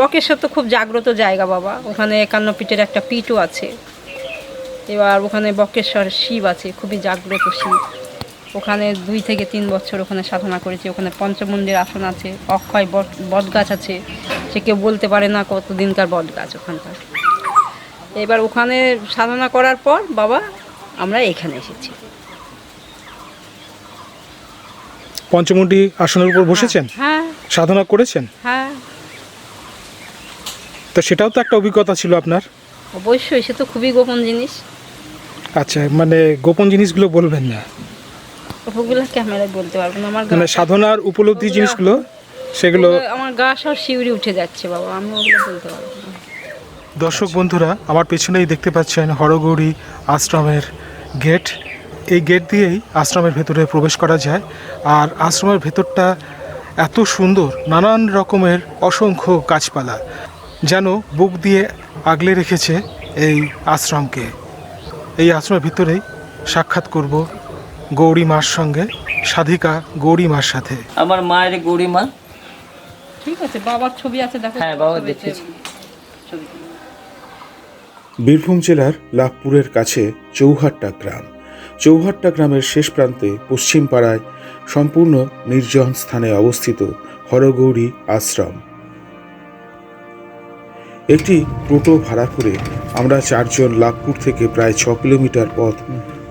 বকেশ্বর তো খুব জাগ্রত জায়গা বাবা। ওখানে একান্ন পিঠের একটা পিঠও আছে। এবার ওখানে বকেশ্বর শিব আছে খুবই জাগ্রত শিব। ওখানে দুই থেকে তিন বছর ওখানে সাধনা করেছি। ওখানে পঞ্চমন্দির আসন আছে অক্ষয় বট বট গাছ আছে। সে কেউ বলতে পারে না কত দিনকার বট গাছ ওখানকার। এবার ওখানে সাধনা করার পর বাবা আমরা এখানে এসেছি। পঞ্চমুণ্ডি আসনের উপর বসেছেন? হ্যাঁ। সাধনা করেছেন? হ্যাঁ। তো সেটাও তো একটা অভিজ্ঞতা ছিল আপনার? অবশ্যই সে তো খুবই গোপন জিনিস। আচ্ছা মানে গোপন জিনিসগুলো বলবেন না? ওগুলো ক্যামেরায় বলতে পারব না আমার মানে সাধনার উপলব্ধি জিনিসগুলো সেগুলো আমার গা সব শিউরি উঠে যাচ্ছে বাবা আমি ওগুলো বলতে পারব দর্শক বন্ধুরা আমার পেছনেই দেখতে পাচ্ছেন হরগৌরী আশ্রমের গেট। এই গেট দিয়েই আশ্রমের ভেতরে প্রবেশ করা যায়। আর আশ্রমের ভেতরটা এত সুন্দর নানান রকমের অসংখ্য গাছপালা। যেন বুক দিয়ে আগলে রেখেছে এই আশ্রমকে। এই আশ্রমের ভিতরেই সাক্ষাৎ করব গৌরী মার সঙ্গে সাধিকা গৌরী মার সাথে। আমার মায়ের গৌরীমা ঠিক আছে বাবার ছবি আছে দেখো। হ্যাঁ, বাবা দেখেছি। বীরভূম জেলার লাভপুরের কাছে চৌহাট্টা গ্রাম। চৌহাট্টা গ্রামের শেষ প্রান্তে পশ্চিম পাড়ায় সম্পূর্ণ নির্জন স্থানে অবস্থিত হরগৌরী আশ্রম। একটি টোটো ভাড়া করে আমরা চারজন লাভপুর থেকে প্রায় ছ কিলোমিটার পথ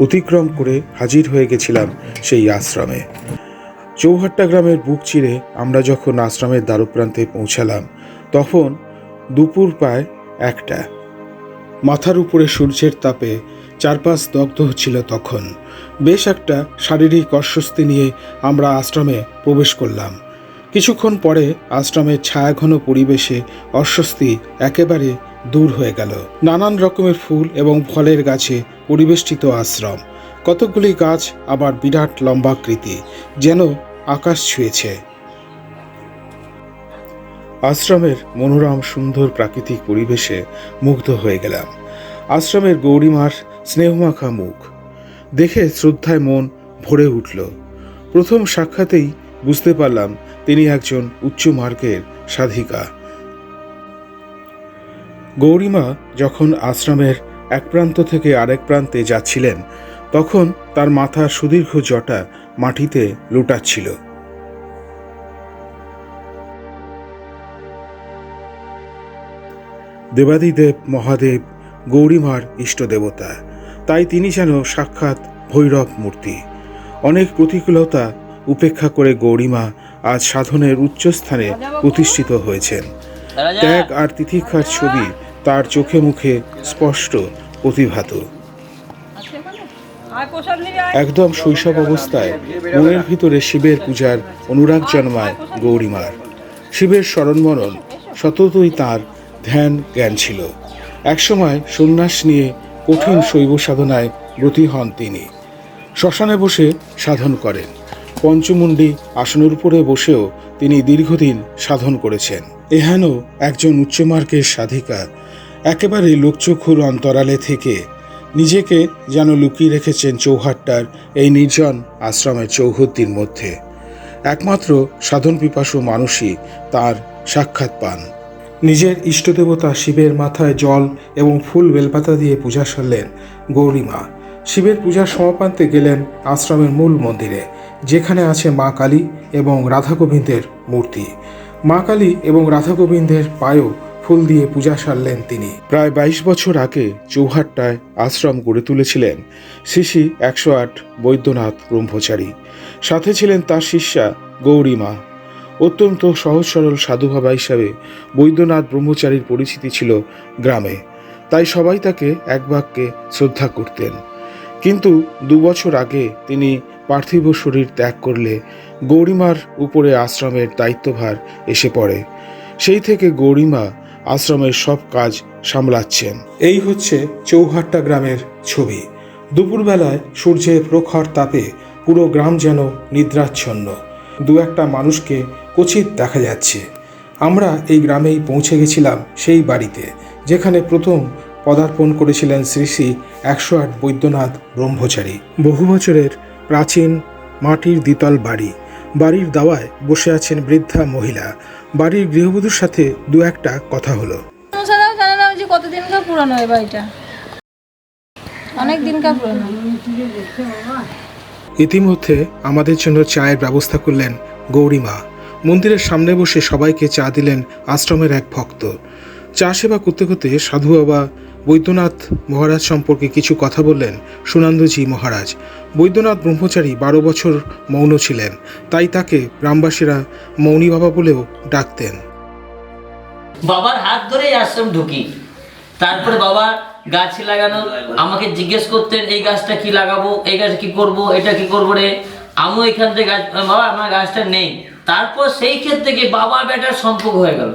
অতিক্রম করে হাজির হয়ে গেছিলাম সেই আশ্রমে। চৌহাট্টা গ্রামের বুক চিরে আমরা যখন আশ্রমের দ্বারপ্রান্তে পৌঁছালাম, তখন দুপুর প্রায় একটা। মাথার উপরে সূর্যের তাপে চারপাশ দগ্ধ হচ্ছিল তখন। বেশ একটা শারীরিক অস্বস্তি নিয়ে আমরা আশ্রমে প্রবেশ করলাম। কিছুক্ষণ পরে আশ্রমের ছায়াঘন পরিবেশে অস্বস্তি একেবারে দূর হয়ে গেল। নানান রকমের ফুল এবং ফলের গাছে পরিবেষ্টিত আশ্রম। কতকগুলি গাছ আবার বিরাট লম্বাকৃতি যেন আকাশ ছুঁয়েছে। আশ্রমের মনোরম, সুন্দর প্রাকৃতিক পরিবেশে মুগ্ধ হয়ে গেলাম। আশ্রমের গৌরীমার স্নেহমাখা মুখ দেখে শ্রদ্ধায় মন ভরে উঠল। প্রথম সাক্ষাতেই বুঝতে পারলাম তিনি একজন উচ্চ মার্গের সাধিকা। গৌরীমা যখন আশ্রমের এক প্রান্ত থেকে আরেক প্রান্তে যাচ্ছিলেন, তখন তার মাথার সুদীর্ঘ জটা মাটিতে লুটাচ্ছিল। দেবাদিদেব মহাদেব গৌরীমার ইষ্টদেবতা তাই তিনি যেন সাক্ষাৎ ভৈরব মূর্তি। অনেক প্রতিকূলতা উপেক্ষা করে গৌরীমা আজ সাধনের উচ্চস্থানে প্রতিষ্ঠিত হয়েছেন। ত্যাগ আর তিতিক্ষার ছবি তার চোখে মুখে স্পষ্ট, প্রতিভাত। একদম শৈশব অবস্থায় মনের ভিতরে শিবের পূজার অনুরাগ জন্মায় গৌরীমার। শিবের স্মরণমরণ সততই তার ধ্যান জ্ঞান ছিল। একসময় সন্ন্যাস নিয়ে কঠিন শৈব সাধনায় ব্রতী হন তিনি। শ্মশানে বসে সাধন করেন। পঞ্চমুণ্ডি আসনের উপরে বসেও তিনি দীর্ঘদিন সাধন করেছেন। এহেন একজন উচ্চমার্গের সাধিকা। একেবারে লোকচক্ষুর অন্তরালে থেকে নিজেকে যেন লুকিয়ে রেখেছেন চৌহাট্টার এই নির্জন আশ্রমের চৌহদ্দির মধ্যে। একমাত্র সাধন পিপাসু মানুষই তার সাক্ষাৎ পান। নিজের ইষ্টদেবতা শিবের মাথায় জল এবং ফুল বেলপাতা দিয়ে পূজা সারলেন গৌরীমা। শিবের পূজার সমাপান্তে গেলেন আশ্রমের মূল মন্দিরে, যেখানে আছে মা কালী এবং রাধা গোবিন্দের মূর্তি। মা কালী এবং রাধা গোবিন্দের পায়েও ফুল দিয়ে পূজা সারলেন তিনি। প্রায় বাইশ বছর আগে চৌহাট্টায় আশ্রম গড়ে তুলেছিলেন শিশি একশো আট বৈদ্যনাথ ব্রহ্মচারী। সাথে ছিলেন তার শিষ্যা গৌরীমা অত্যন্ত সহজ সরল সাধুবাবা হিসাবে বৈদ্যনাথ ব্রহ্মচারীর পরিচিতি ছিল গ্রামে। তাই সবাই তাকে এক বাক্যে শ্রদ্ধা করতেন। কিন্তু দু বছর আগে তিনি পার্থিব শরীর ত্যাগ করলে গৌরীমার উপরে আশ্রমের দায়িত্বভার এসে পড়ে। সেই থেকে গৌরীমা আশ্রমের সব কাজ সামলাচ্ছেন। এই হচ্ছে চৌহাট্টা গ্রামের ছবি। দুপুরবেলায় সূর্যের প্রখর তাপে পুরো গ্রাম যেন নিদ্রাচ্ছন্ন। দু একটা মানুষকে কচিত দেখা যাচ্ছে। আমরা এই গ্রামেই পৌঁছে গেছিলাম সেই বাড়িতে, যেখানে প্রথম পদার্পণ করেছিলেন শ্রী শ্রী একশো আট বৈদ্যনাথ ব্রহ্মচারী। বহু বছরের প্রাচীন মাটির দ্বিতল বাড়ি। বাড়ির দাওয়ায় বসে আছেন বৃদ্ধা মহিলা। বাড়ির গৃহবধূর সাথে দু একটা কথা হলো। মশারাও জানে না যে কতদিনকার পুরানো এই বাড়িটা? অনেক দিনকার পুরানো। ইতিমধ্যে আমাদের জন্য চায়ের ব্যবস্থা করলেন গৌরীমা মন্দিরের সামনে বসে সবাইকে চা দিলেন আশ্রমের এক ভক্ত। চা সেবা করতে করতে সাধু বাবা বৈদ্যনাথ মহারাজ সম্পর্কে কিছু কথা বললেন সুনন্দজি মহারাজ। বৈদ্যনাথ ব্রহ্মচারী বারো বছর মৌন ছিলেন, তাই তাকে গ্রামবাসীরা মৌনী বাবা বলেও ডাকতেন। বাবার হাত ধরেই আশ্রম ঢুকি। তারপরে বাবা গাছ লাগানো, আমাকে জিজ্ঞেস করতেন, এই গাছটা কি লাগাবো? এই গাছ কি করব? এটা কি করব রে? আমিও এখান থেকে গাছ, বাবা, আমার গাছটা নেই। তারপর সেই ক্ষেত্রে কি বাবা বেটার সম্পর্ক হয়ে গেল।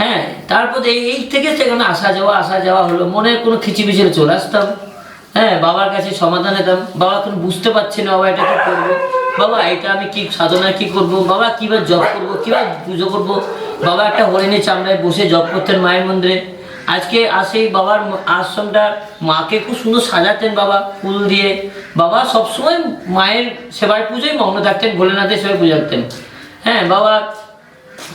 হ্যাঁ তারপর এই এই থেকে সেখানে আসা যাওয়া আসা যাওয়া হলো। মনের কোনো খিচিবিচিরে চলে আসতাম। হ্যাঁ বাবার কাছে সমাধান নিতাম বাবা এখন বুঝতে পারছি না, বাবা এটা কি করব? বাবা, এটা আমি কি সাধনা কি করব? বাবা কীভাবে জব করব? কীভাবে পুজো করব? বাবা একটা হরিণী চামড়ায় বসে জব করতেন মায়ের মন্দিরে। আজকে আসে বাবার আশ্রমটা মাকে খুব সুন্দর সাজাতেন বাবা, ফুল দিয়ে। বাবা সবসময় মায়ের সেবায় পুজোয় মগ্ন থাকতেন, ভোলেনাথের সেবায় পুজো করতেন। হ্যাঁ বাবা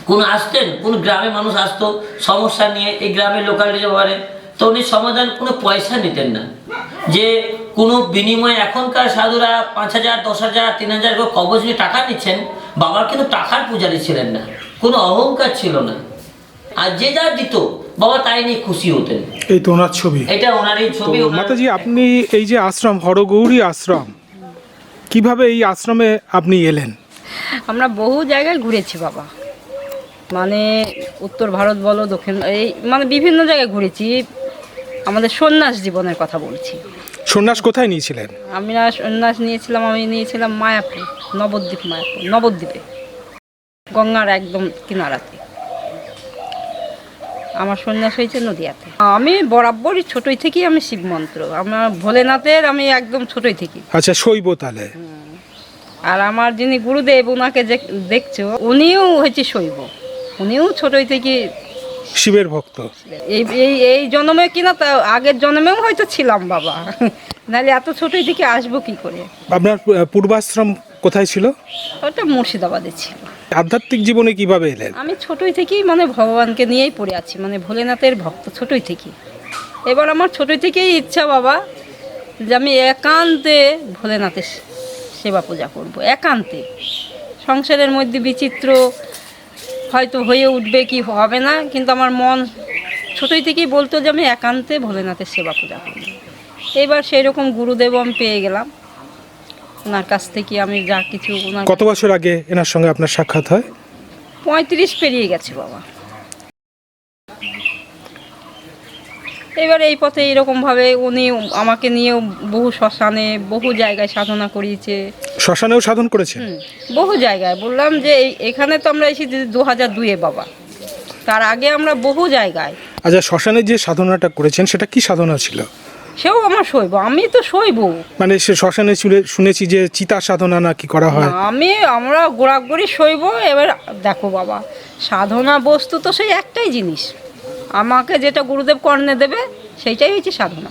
কোন আসতেন কোন গ্রামে মানুষ আসতো সমস্যা নিয়ে এই গ্রামের লোকালিটি ব্যাপারে তো উনি সমাধান কোনো পয়সা নিতেন না। যে কোনো বিনিময়ে এখনকার সাধুরা পাঁচ হাজার দশ হাজার তিন হাজার করে কবচ নিয়ে টাকা নিচ্ছেন বাবার কিন্তু টাকার পূজারি ছিলেন না কোনো অহংকার ছিল না। আর যে যা দিত বাবা তাই নিয়ে খুশি হতেন। এই তো ওনার ছবি। এটা ওনারই ছবি মাতাজি আপনি এই যে আশ্রম হরগৌরী আশ্রম কীভাবে এই আশ্রমে আপনি এলেন? আমরা বহু জায়গায় ঘুরেছি বাবা। মানে উত্তর ভারত বলো দক্ষিণ এই মানে বিভিন্ন জায়গায় ঘুরেছি। আমাদের সন্ন্যাস জীবনের কথা বলছি। সন্ন্যাস কোথায় নিয়েছিলেন? আমি না সন্ন্যাস নিয়েছিলাম আমি নিয়েছিলাম মায়াপুর নবদ্বীপ মায়াপুর নবদ্বীপে। গঙ্গার একদম কিনারাতে। আমার সন্ন্যাস হয়েছে নদিয়াতে। আমি বরাবরই ছোটই থেকেই আমি শিব মন্ত্র। আমার ভোলেনাথের আমি একদম ছোটই থেকে আচ্ছা শৈব তাহলে আর আমার যিনি গুরুদেব ওনাকে যে দেখছ উনিও হয়েছে শৈব। উনিও ছোটই থেকে শিবের ভক্ত। এই এই এই জন্মে কিনা তা আগের জন্মেও হয়তো ছিলাম বাবা। নাহলে এত ছোটই থেকে আসব কি করে? আপনার পূর্বাশ্রম কোথায় ছিল? ওটা মুর্শিদাবাদে ছিল। আধ্যাত্মিক জীবনে কীভাবে এলেন? আমি ছোটই থেকেই মানে ভগবানকে নিয়েই পড়ে আছি মানে ভোলেনাথের ভক্ত ছোটই থেকেই এবার আমার ছোটই থেকেই ইচ্ছা বাবা যে আমি একান্তে ভোলেনাথের সেবা পূজা করব একান্তে। সংসারের মধ্যে বিচিত্র হয়তো হয়ে উঠবে কি হবে না কিন্তু আমার মন ছোটোই থেকেই বলতো যে আমি একান্তে ভোলেনাথের সেবা পূজা করব। এবার সেই রকম গুরুদেব আমি পেয়ে গেলাম। ওনার কাছ থেকে আমি যা কিছু ওনার কত বছর আগে এনার সঙ্গে আপনার সাক্ষাৎ হয়? পঁয়ত্রিশ পেরিয়ে গেছে বাবা। এবার এই পথে এরকমভাবে উনি আমাকে নিয়েও বহু শ্মশানে বহু জায়গায় সাধনা করিয়েছে। শ্মশানেও সাধন করেছেন? হুম, বহু জায়গায়। বললাম যে এখানে তো আমরা এসেছি দু হাজার দুয়ে বাবা। তার আগে আমরা বহু জায়গায়। আচ্ছা শ্মশানে যে সাধনাটা করেছেন সেটা কি সাধনা ছিল? সেও আমার শৈব। আমি তো শৈব। মানে সে শ্মশানে শুনেছি যে চিতা সাধনা নাকি করা হয়। আমি আমরা গোড়াগড়ি শৈব। এবার দেখো বাবা সাধনা বস্তু তো সেই একটাই জিনিস। আমাকে যেটা গুরুদেব কর্ণে দেবে সেইটাই হচ্ছে সাধনা।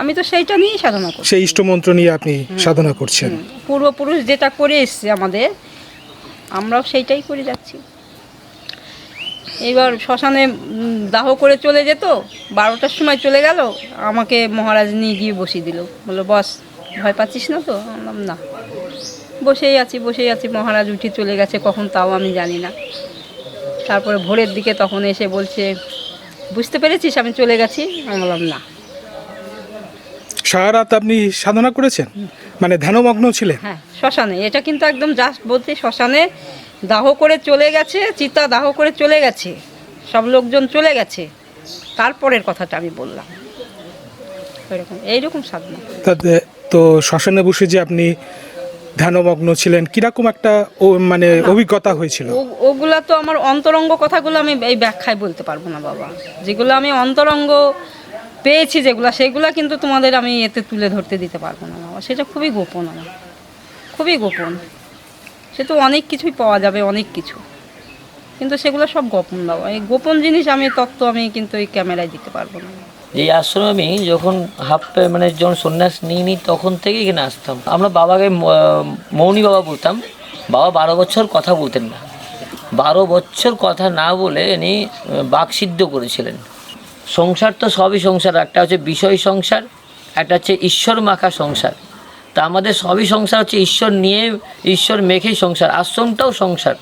আমি তো সেইটা নিয়েই সাধনা করি সেই ইষ্টমন্ত্র নিয়ে আপনি সাধনা করছেন। পূর্বপুরুষ যেটা করে এসছে আমাদের আমরাও সেইটাই করে যাচ্ছি। এবার শ্মশানে দাহ করে চলে যেত বারোটার সময় চলে গেল আমাকে মহারাজ নিয়ে গিয়ে বসিয়ে দিল। বলল বস ভয় পাচ্ছিস না তো? বললাম, না। বসেই আছি বসেই আছি মহারাজ উঠে চলে গেছে কখন তাও আমি জানি না। তারপরে ভোরের দিকে তখন এসে বলছে বুঝতে পেরেছিস আমি চলে গেছি? আমি বললাম না। সারা রাত আপনি সাধনা করেছেন? মানে ধ্যানমগ্ন ছিলেন? হ্যাঁ শ্মশানে। এটা কিন্তু একদম জাস্ট বলতে শ্মশানে দাহ করে চলে গেছে চিতা দাহ করে চলে গেছে। সব লোকজন চলে গেছে। তারপরের কথাটা আমি বললাম। এরকম এইরকম সাধনা। তো শ্মশানে বসে যে আপনি ধ্যানমগ্ন ছিলেন? কীরকম একটা মানে অভিজ্ঞতা হয়েছিল? ওগুলা তো আমার অন্তরঙ্গ কথাগুলো আমি এই ব্যাখ্যায় বলতে পারব না বাবা। যেগুলো আমি অন্তরঙ্গ পেয়েছি যেগুলো সেগুলো কিন্তু তোমাদের আমি এতে তুলে ধরতে দিতে পারব না বাবা। সেটা খুবই গোপন আমার। খুবই গোপন। সে তো অনেক কিছুই পাওয়া যাবে অনেক কিছু। কিন্তু সেগুলো সব গোপন বাবা। এই গোপন জিনিস আমি তত্ত্ব আমি কিন্তু এই ক্যামেরায় দিতে পারব না। এই আশ্রমে আমি যখন হাফ মানে যখন সন্ন্যাস নিই নি তখন থেকে এখানে আসতাম। আমরা বাবাকে মৌনী বাবা বলতাম, বাবা, বারো বছর কথা বলতেন না। বারো বছর কথা না বলে ইনি বাকসিদ্ধ করেছিলেন। সংসার তো সবই সংসার, একটা হচ্ছে বিষয় সংসার, একটা হচ্ছে ঈশ্বর মাখা সংসার। তা আমাদের সবই সংসার হচ্ছে ঈশ্বর নিয়ে, ঈশ্বর মেখেই সংসার, আশ্রমটাও সংসার।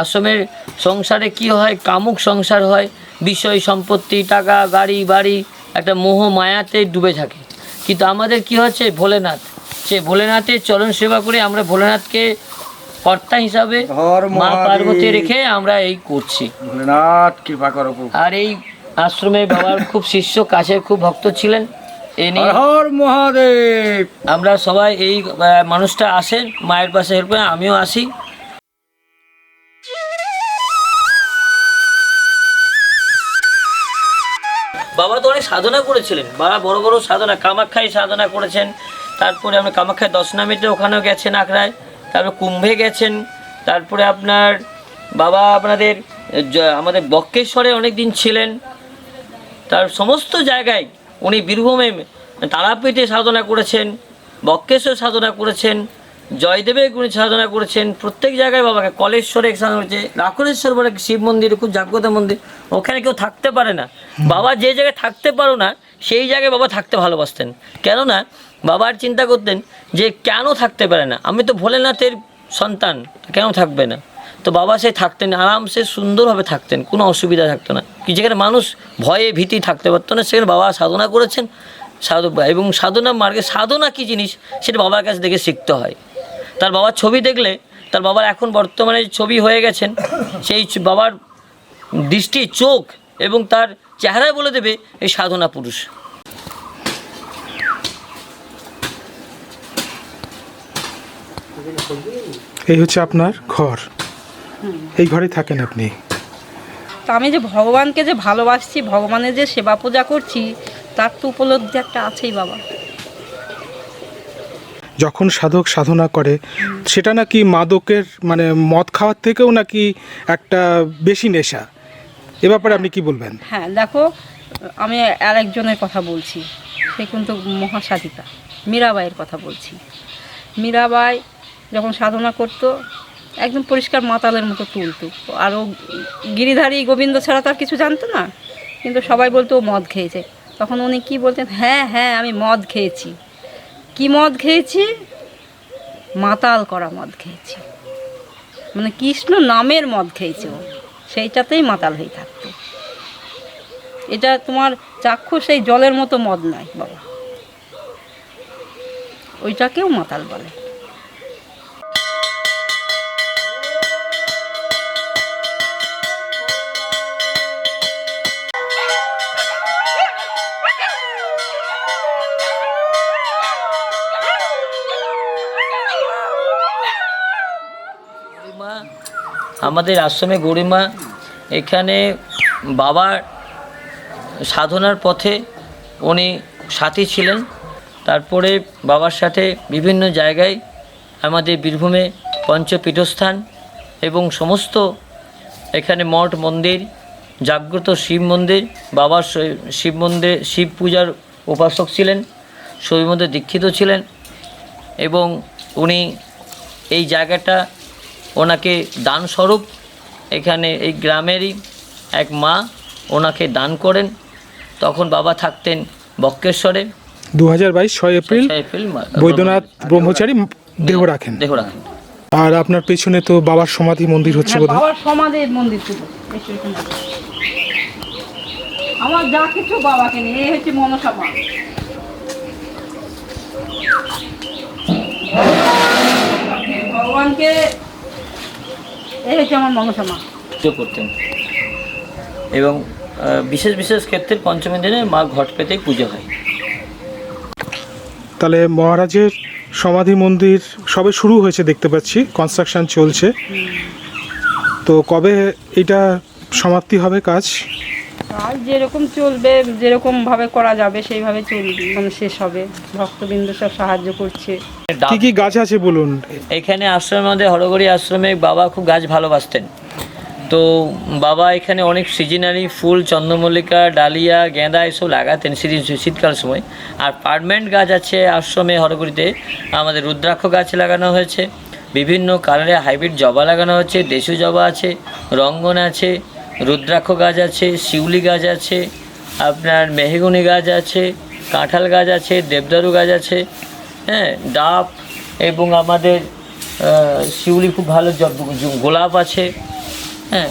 আশ্রমের সংসারে কি হয়? কামুক সংসার হয়, বিষয়, সম্পত্তি, টাকা, গাড়ি, বাড়ি একটা মোহ মায়াতে ডুবে থাকে। কিন্তু আমাদের কি হচ্ছে? ভোলেনাথ। সে ভোলেনাথের চরণ সেবা করে আমরা ভোলেনাথকে কর্তা হিসাবে মা পার্বতী রেখে আমরা এই করছি। ভোলেনাথ কৃপা করো আর এই আশ্রমে বাবার খুব শিষ্য কাছের খুব ভক্ত ছিলেন। এ নিয়ে মহাদেব। আমরা সবাই এই মানুষটা আসেন মায়ের পাশে হেল্প আমিও আসি। বাবা তো অনেক সাধনা করেছিলেন। বাবা বড় বড় সাধনা, কামাখ্যায় সাধনা করেছেন। তারপরে আপনার কামাখ্যায় দশ দশনামিতে ওখানেও গেছেন আখড়ায় তারপরে কুম্ভে গেছেন। তারপরে আপনার বাবা আপনাদের আমাদের বক্কেশ্বরে অনেক দিন ছিলেন। তার সমস্ত জায়গায় উনি বীরভূমে তারাপীঠে সাধনা করেছেন বক্রেশ্বর সাধনা করেছেন জয়দেবে উনি সাধনা করেছেন। প্রত্যেক জায়গায় বাবাকে কলেশ্বরে সাধনা করেছে, রাখলেশ্বর বলে শিব মন্দির, খুব জাগ্রত মন্দির। ওখানে কেউ থাকতে পারে না। বাবা যে জায়গায় থাকতে পারো না, সেই জায়গায় বাবা থাকতে ভালোবাসতেন। কেননা, বাবার চিন্তা করতেন যে কেন থাকতে পারে না? আমি তো ভোলেনাথের সন্তান, কেন থাকবে না? তো বাবা সে থাকতেন, আরামসে সুন্দরভাবে থাকতেন, কোনো অসুবিধা থাকতো না। যেখানে মানুষ ভয়ে ভীতি থাকতে পারতো না, সেখানে বাবা সাধনা করেছেন, সাধু এবং সাধনা মার্গে সাধনা কী জিনিস, সেটা বাবার কাছে দেখে শিখতে হয়। তার বাবার ছবি দেখলে, তার বাবার এখন বর্তমানে ছবি হয়ে গেছেন, সেই বাবার দৃষ্টি চোখ এবং তার চেহারায় বলে দেবে এই সাধনা পুরুষ। এই হচ্ছে আপনার ঘর। এই ঘরে থাকেন আপনি। তা আমি যে ভগবানকে যে ভালোবাসছি ভগবানের যে সেবা পূজা করছি তার তো উপলব্ধি একটা আছেই বাবা। যখন সাধক সাধনা করে সেটা নাকি মাদকের মানে মদ খাওয়ার থেকেও নাকি একটা বেশি নেশা? এ ব্যাপারে আপনি কি বলবেন? হ্যাঁ দেখো, আমি আরেকজনের কথা বলছি। সে কিন্তু মহাসাধিকা। মীরাবাইয়ের কথা বলছি। মীরাবাই যখন সাধনা করতো, একদম পরিষ্কার মাতালের মতো তুলতো। আর ও গিরিধারী গোবিন্দ ছাড়া তো আর কিছু জানতো না। কিন্তু সবাই বলতো, ও মদ খেয়েছে। তখন উনি কি বলতেন হ্যাঁ হ্যাঁ আমি মদ খেয়েছি। কি মদ খেয়েছি? মাতাল করা মদ খেয়েছি। মানে কৃষ্ণ নামের মদ খেয়েছে ও। সেইটাতেই মাতাল হয়ে থাকতো। এটা তোমার চাক্ষু সেই জলের মতো মদ নয়, বাবা। ওইটাকেও মাতাল বলে। আমাদের আশ্রমে গৌরীমা এখানে বাবার সাধনার পথে উনি সাথী ছিলেন। তারপরে বাবার সাথে বিভিন্ন জায়গায় আমাদের বীরভূমে পঞ্চপীঠস্থান এবং সমস্ত এখানে মঠ মন্দির, জাগ্রত শিব মন্দির, বাবার শিব মন্দির, শিব পূজার উপাসক ছিলেন শৈব মধ্যে দীক্ষিত ছিলেন এবং উনি এই জায়গাটা ওনাকে দানস্বরূপ এখানে এই গ্রামেরই এক মা ওনাকে দান করেন। তখন বাবা থাকতেন বক্রেশ্বরে দু হাজার বাইশ ছয় এপ্রিল বৈদ্যনাথ ব্রহ্মচারী দেহ রাখেন। দেহ রাখেন। আর আপনার পেছনে তো বাবার সমাধি মন্দির হচ্ছে হ্যাঁ, বোধহয়। বাবার সমাধির মন্দির ছিল। আমার যা কিছু বাবাকে নিয়ে এই হচ্ছে মনসা মা। ভগবানকে এই হচ্ছে আমার মনসা মা পুজো করতেন। এবং বিশেষ বিশেষ ক্ষেত্রে পঞ্চমী দিনে মা ঘট পেতেই পুজো হয়। তাহলে মহারাজের সমাধি মন্দির সবে শুরু হয়েছে দেখতে পাচ্ছি কনস্ট্রাকশন চলছে। তো কবে এটা সমাপ্তি হবে কাজ? আর যেরকম চলবে যেরকম ভাবে করা যাবে সেইভাবে চলবে। মানে শেষ হবে। ভক্তবৃন্দ সব সাহায্য করছে। কি কি গাছ আছে বলুন? এখানে আশ্রমের মধ্যে হরগড়ি আশ্রমে বাবা খুব গাছ ভালোবাসতেন। তো বাবা এখানে অনেক সিজনারি ফুল চন্দ্রমল্লিকা ডালিয়া গেঁদা এসব লাগাতেন শীত- শীতকাল সময়। আর পার্মানেন্ট গাছ আছে আশ্রমে হরগড়িতে। আমাদের রুদ্রাক্ষ গাছ লাগানো হয়েছে। বিভিন্ন কালারের হাইব্রিড জবা লাগানো হচ্ছে দেশি জবা আছে রঙ্গন আছে। রুদ্রাক্ষ গাছ আছে শিউলি গাছ আছে আপনার মেহগুনি গাছ আছে কাঁঠাল গাছ আছে দেবদারু গাছ আছে হ্যাঁ ডাব এবং আমাদের শিউলি খুব ভালো গোলাপ আছে হ্যাঁ।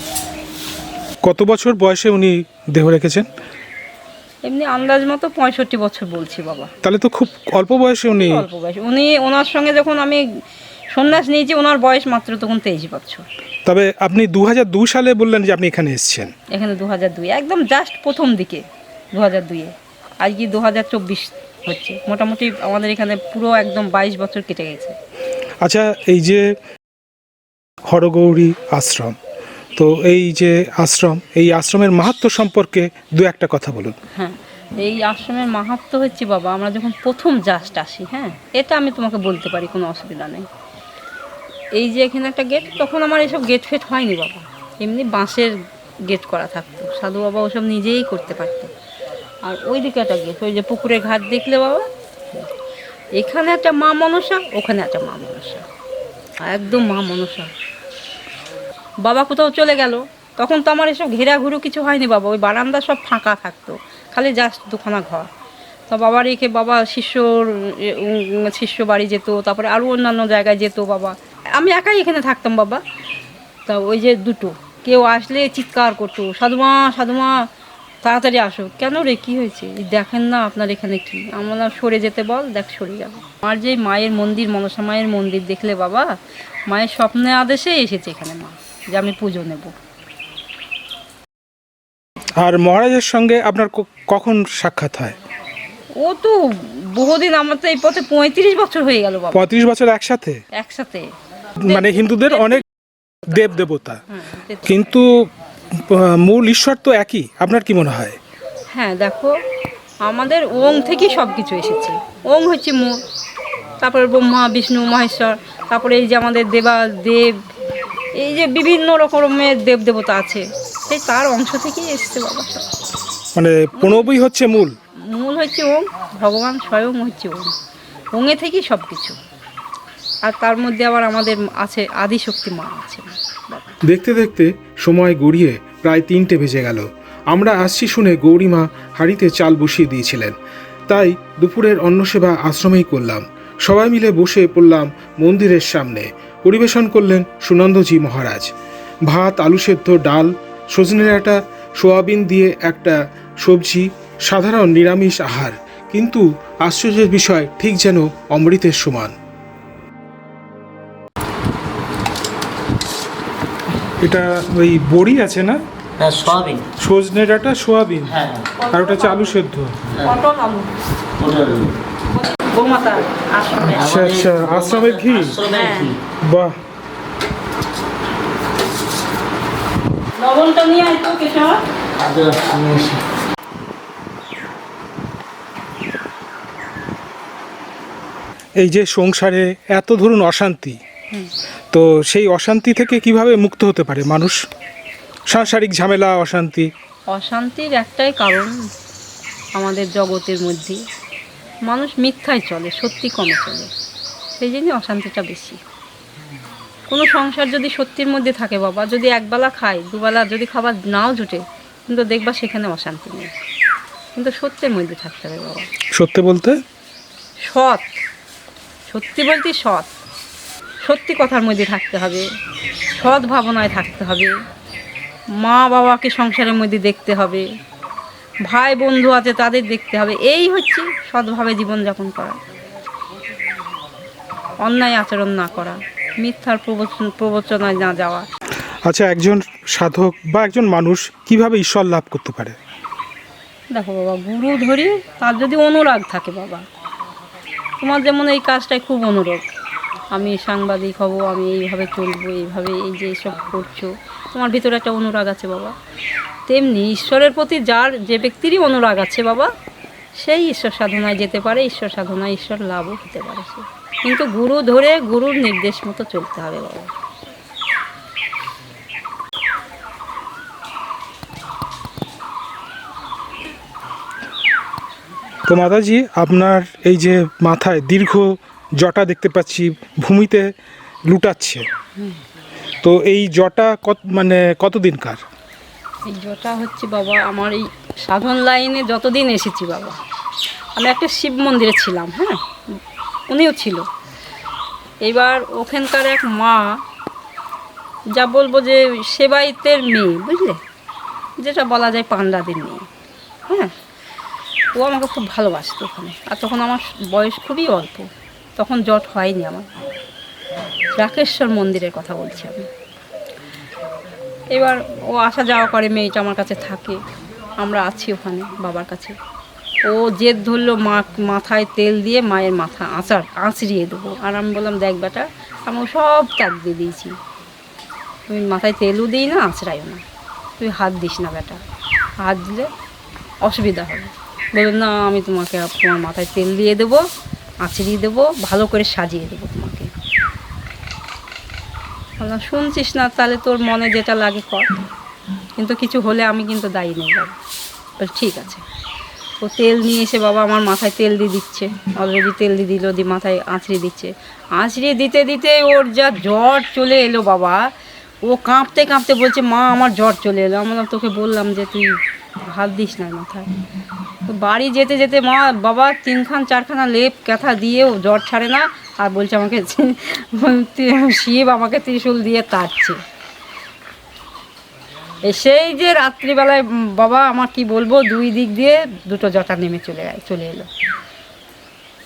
কত বছর বয়সে উনি দেহ রেখেছেন? এমনি আন্দাজ মতো পঁয়ষট্টি বছর বলছি বাবা। তাহলে তো খুব অল্প বয়সে উনি অল্প বয়স। উনি ওনার সঙ্গে যখন আমি সন্ন্যাস নিয়েছি ওনার বয়স মাত্র তখন তেইশ বছর। তবে আপনি দু সালে বললেন যে আপনি এখানে এসেছেন। এখানে দু হাজার দুই একদম জাস্ট প্রথম দিকে দু হাজার দুইয়ে আজকে দু হাজার চব্বিশ হচ্ছে। মোটামুটি আমাদের এখানে পুরো একদম বাইশ বছর কেটে গেছে। আচ্ছা এই যে হরগৌরী আশ্রম তো এই যে আশ্রম এই আশ্রমের মাহাত্ম্য সম্পর্কে দু একটা কথা বলুন। হ্যাঁ এই আশ্রমের মাহাত্ম হচ্ছে বাবা আমরা যখন প্রথম জাস্ট আসি হ্যাঁ এটা আমি তোমাকে বলতে পারি কোনো অসুবিধা নেই। এই যে এখানে একটা গেট তখন আমার এসব গেট ফেট হয়নি বাবা। এমনি বাঁশের গেট করা থাকতো। সাধু বাবা ওসব নিজেই করতে পারতো। আর ওই দিকে একটা গেট ওই যে পুকুরের ঘাট দেখলে বাবা? এখানে একটা মা মনসা, ওখানে একটা মা মনসা। একদম মা মনসা। বাবা কোথাও চলে গেল, তখন তো আমার এসব ঘেরাঘুরু কিছু হয়নি বাবা। ওই বারান্দা সব ফাঁকা থাকতো, খালি জাস্ট দুখানা ঘর। তা বাবা রেখে বাবা শিষ্যর শিষ্য বাড়ি যেত, তারপরে আরও অন্যান্য জায়গায় যেত বাবা। আমি একাই এখানে থাকতাম বাবা। তা ওই যে দুটো। কেউ আসলে চিৎকার করতো সাধুমা সাধুমা তাড়াতাড়ি আসো। কেন রে কি হয়েছে? দেখেন না আপনার এখানে কি? আমরা সরে যেতে বল দেখ সরে যাবে। আমার যে মায়ের মন্দির মনসা মায়ের মন্দির দেখলে বাবা মায়ের স্বপ্নে আদেশে এসেছে এখানে মা যে আমি পুজো নেব। আর মহারাজের সঙ্গে আপনার কখন সাক্ষাৎ হয়? ও তো বহুদিন আমার তো এই পথে পঁয়ত্রিশ বছর হয়ে গেল বাবা। পঁয়ত্রিশ বছর একসাথে? একসাথে। মানে হিন্দুদের অনেক দেব দেবতা। হ্যাঁ, কিন্তু মূল ঈশ্বর তো একই। আপনার কি মনে হয়? হ্যাঁ দেখো আমাদের ওং থেকেই সব কিছু এসেছে। ওং হচ্ছে মূল। তারপরে ব্রহ্মা বিষ্ণু মহেশ্বর তারপরে এই যে আমাদের দেবা দেব এই যে বিভিন্ন রকমের দেব দেবতা আছে সেই তার অংশ থেকেই এসেছে বাবা। মানে প্রণবই হচ্ছে মূল? মূল হচ্ছে ওং ভগবান স্বয়ং হচ্ছে ওং। ওঙে থেকেই সব কিছু আর তার মধ্যে আবার আমাদের আছে আদিশক্তি মা আছে। দেখতে দেখতে সময় গড়িয়ে প্রায় তিনটে বেজে গেল। আমরা আসছি শুনে গৌরীমা হাঁড়িতে চাল বসিয়ে দিয়েছিলেন। তাই দুপুরের অন্নসেবা আশ্রমেই করলাম। সবাই মিলে বসে পড়লাম মন্দিরের সামনে। পরিবেশন করলেন সুনন্দজি মহারাজ। ভাত, আলু সেদ্ধ, ডাল সজনে ডাঁটা সোয়াবিন দিয়ে একটা সবজি, সাধারণ নিরামিষ আহার। কিন্তু আশ্চর্যের বিষয়, ঠিক যেন অমৃতের সমান। এটা ওই বড়ি আছে না? হ্যাঁ সবই সজনে ডাঁটা সোয়াবিন? হ্যাঁ। আর ওটা হচ্ছে আলু সেদ্ধ? পটল আলু। আচ্ছা আচ্ছা আশ্রমের ঘি। বাহ। লবণটা নিয়ে আয় কেশব। আদা নিয়ে এসে। এই যে সংসারে এত ধরুন অশান্তি তো সেই অশান্তি থেকে কীভাবে মুক্ত হতে পারে মানুষ? সাংসারিক ঝামেলা অশান্তি। অশান্তির একটাই কারণ আমাদের জগতের মধ্যে। মানুষ মিথ্যায় চলে সত্যি কমে চলে। সেই জন্যই অশান্তিটা বেশি। কোনো সংসার যদি সত্যির মধ্যে থাকে বাবা যদি একবেলা খায় দুবেলা যদি খাবার নাও জুটে কিন্তু দেখবা সেখানে অশান্তি নেই। কিন্তু সত্যের মধ্যে থাকতে হবে বাবা। সত্যি বলতে? সৎ। সত্যি বলতে সৎ। সত্যি কথার মধ্যে থাকতে হবে। সৎ ভাবনায় থাকতে হবে। মা বাবাকে সংসারের মধ্যে দেখতে হবে। ভাই বন্ধু আছে তাদের দেখতে হবে। এই হচ্ছে সৎভাবে জীবনযাপন করা। অন্যায় আচরণ না করা। মিথ্যার প্রবচন প্রবচনায় না যাওয়া। আচ্ছা একজন সাধক বা একজন মানুষ কীভাবে ঈশ্বর লাভ করতে পারে? দেখো বাবা গুরু ধরে তার যদি অনুরাগ থাকে বাবা তোমার যেমন এই কাজটায় খুব অনুরাগ। আমি সাংবাদিক হব, আমি এইভাবে চলবো, এইভাবে এই যে সব করছ। তোমার ভিতরে একটা অনুরাগ আছে বাবা। তেমনি ঈশ্বরের প্রতি যার যে ব্যক্তিরই অনুরাগ আছে বাবা, সেই ঈশ্বর সাধনায় যেতে পারে, ঈশ্বর সাধনায় ঈশ্বর লাভও হতে পারে সে। কিন্তু গুরু ধরে গুরুর নির্দেশ মতো চলতে হবে বাবা। তো মাতাজি, আপনার এই যে মাথায় দীর্ঘ জটা দেখতে পাচ্ছি, ভূমিতে লুটাচ্ছে। তো এই জটা কত মানে কতদিনকার এই জটা হচ্ছে বাবা, আমার এই সাধন লাইনে যতদিন এসেছি বাবা, আমি একটা শিব মন্দিরে ছিলাম হ্যাঁ? উনিও ছিল। এবার ওখানকার এক মা, যা বলব যে সেবাইতের মেয়ে, বুঝলে? যেটা বলা যায় পান্ডাদের মেয়ে হ্যাঁ? ও আমাকে খুব ভালোবাসতো ওখানে। আর তখন আমার বয়স খুবই অল্প। তখন জট হয়নি আমার। রাকেশ্বর মন্দিরের কথা বলছি আমি। এবার ও আসা যাওয়া করে মেয়েটা আমার কাছে থাকে। আমরা আছি ওখানে বাবার কাছে। ও জেদ ধরলো মা, মাথায় তেল দিয়ে মায়ের মাথা আঁচার, আঁচড়িয়ে দেবো। আর আমি বললাম, দেখ বেটা, আমি সব ত্যাগ দিয়ে দিয়েছি। তুমি মাথায় তেলও দিই না, আঁচড়াইও না। তুই হাত দিস না বেটা। হাত দিলে অসুবিধা হবে। বলল, না, আমি তোমাকে তোমার মাথায় তেল দিয়ে দেবো। আঁচড়িয়ে দেবো, ভালো করে সাজিয়ে দেবো তোমাকে। বললাম শুনছিস না? তাহলে তোর মনে যেটা লাগে কর। কিন্তু কিছু হলে আমি কিন্তু দায়ী নেই, বাবা। বল, ঠিক আছে। ও তেল নিয়ে এসে বাবা আমার মাথায় তেল দিয়ে দিচ্ছে। অলরেডি তেল দিয়ে দিল, দিয়ে মাথায় আঁচড়িয়ে দিচ্ছে। আঁচড়িয়ে দিতে দিতে ওর যা জ্বর চলে এলো বাবা। ও কাঁপতে কাঁপতে বলছে, মা, আমার জ্বর চলে এলো। আমরা তোকে বললাম যে তুই হাত দিস না মাথায়। তো বাড়ি যেতে যেতে মা বাবা তিনখান চারখানা লেপ ক্যাথা দিয়েও জ্বর ছাড়ে না। আর বলছে আমাকে শিব আমাকে ত্রিশূল দিয়ে তাড়ছে। সেই যে রাত্রিবেলায় বাবা আমার কি বলব দুই দিক দিয়ে দুটো জটা নেমে চলে যায় চলে এলো।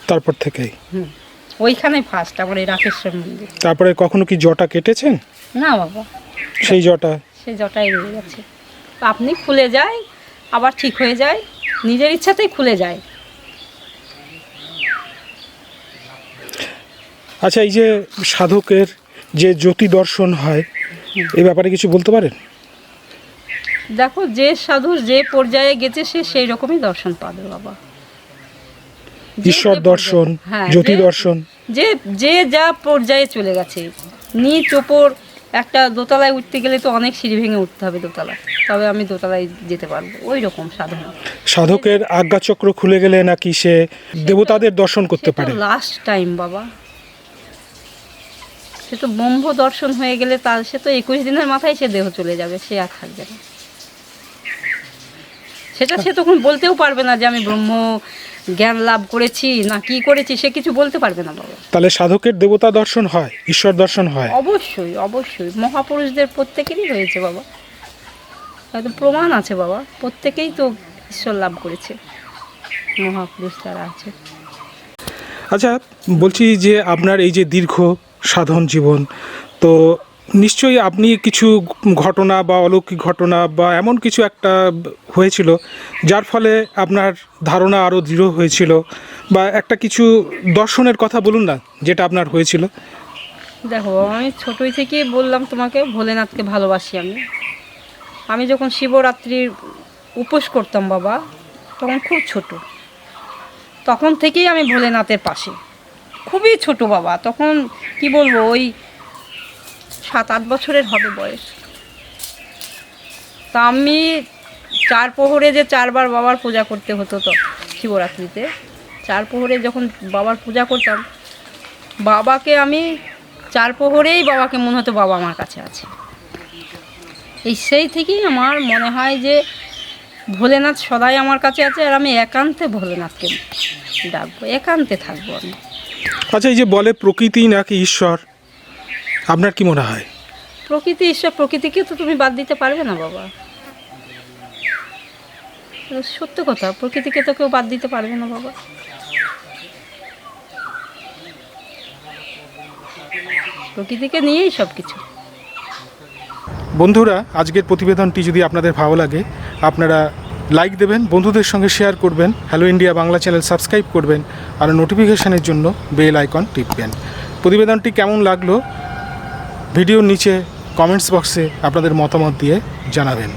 তারপর থেকেই? হুম। ওইখানে ফার্স্ট আমার এই রাকেশ্বর মন্দির। তারপরে কখনো কি জটা কেটেছেন? না বাবা। সেই জটা? সেই জটাই রয়ে গেছে। আপনি খুলে যায় আবার ঠিক হয়ে যায়। নিজের ইচ্ছাতেই খুলে যায়। আচ্ছা এই যে সাধকের যে জ্যোতি দর্শন হয় এই ব্যাপারে কিছু বলতে পারেন? দেখো যে সাধু যে পর্যায়ে গেছে সে সেই রকমই দর্শন পাবে বাবা। ঈশ্বর দর্শন হ্যাঁ, জ্যোতি দর্শন। যে যে যা পর্যায়ে চলে গেছে নিচ ওপর একটা দোতলায় উঠতে গেলে তো অনেক সিঁড়ি ভেঙে উঠতে হবে দোতলায় তবে আমি দোতলায় যেতে পারব ওই রকম সাধনা। সাধকের আজ্ঞাচক্র খুলে গেলে নাকি সে দেবতাদের দর্শন করতে পারে? লাস্ট টাইম বাবা। সে তো ব্রহ্ম দর্শন হয়ে গেলে তার সে তো একুশ দিনের মাথায় সে দেহ চলে যাবে সে আর থাকবে না। সেটা সে তখন বলতেও পারবে না যে আমি ব্রহ্ম জ্ঞান লাভ করেছি না কি করেছি সে কিছু বলতে পারবে না বাবা। তাহলে সাধকের দেবতা দর্শন হয় ঈশ্বর দর্শন হয়? অবশ্যই অবশ্যই। মহাপুরুষদের প্রত্যেকেরই হয়েছে বাবা। হয়তো প্রমাণ আছে বাবা প্রত্যেকেই তো ঈশ্বর লাভ করেছে। মহাপুরুষ যারা আছে। আচ্ছা বলছি যে আপনার এই যে দীর্ঘ সাধন জীবন তো নিশ্চয়ই আপনি কিছু ঘটনা বা অলৌকিক ঘটনা বা এমন কিছু একটা হয়েছিল, যার ফলে আপনার ধারণা আরও দৃঢ় হয়েছিল বা একটা কিছু দর্শনের কথা বলুন না, যেটা আপনার হয়েছিল। দেখো, আমি ছোটোই থেকে বললাম তোমাকে, ভোলেনাথকে ভালোবাসি আমি। আমি যখন শিবরাত্রির উপোস করতাম বাবা, তখন খুব ছোট। তখন থেকেই আমি ভোলেনাথের পাশে। খুবই ছোট বাবা, তখন কি বলব, ওই সাত আট বছরের হবে বয়স। তা আমি চার প্রহরে যে চারবার বাবার পূজা করতে হতো তো শিবরাত্রিতে, চার প্রহরে যখন বাবার পূজা করতাম, বাবাকে আমি চার প্রহরেই বাবাকে মনে হতো বাবা আমার কাছে আছে। এই সেই থেকেই আমার মনে হয় যে ভোলেনাথ সদাই আমার কাছে আছে আর আমি একান্তে ভোলেনাথকে ডাকবো, একান্তে থাকব আমি। আচ্ছা এই যে বলে প্রকৃতি নাকি ঈশ্বর আপনার কি মনে হয়? প্রকৃতি ঈশ্বর প্রকৃতিকে তো তুমি বাদ দিতে পারবে না বাবা। সত্য কথা প্রকৃতিকে তো কেউ বাদ দিতে পারবে না বাবা। প্রকৃতিকে নিয়েই সব কিছু বন্ধুরা আজকের প্রতিবেদনটি যদি আপনাদের ভালো লাগে আপনারা লাইক দেবেন বন্ধুদের সঙ্গে শেয়ার করবেন hello India Bangla channel subscribe করবেন আর নোটিফিকেশানের জন্য বেল আইকন টিপবেন। প্রতিবেদনটি কেমন লাগল ভিডিওর নিচে কমেন্টস বক্সে আপনাদের মতামত দিয়ে জানাবেন।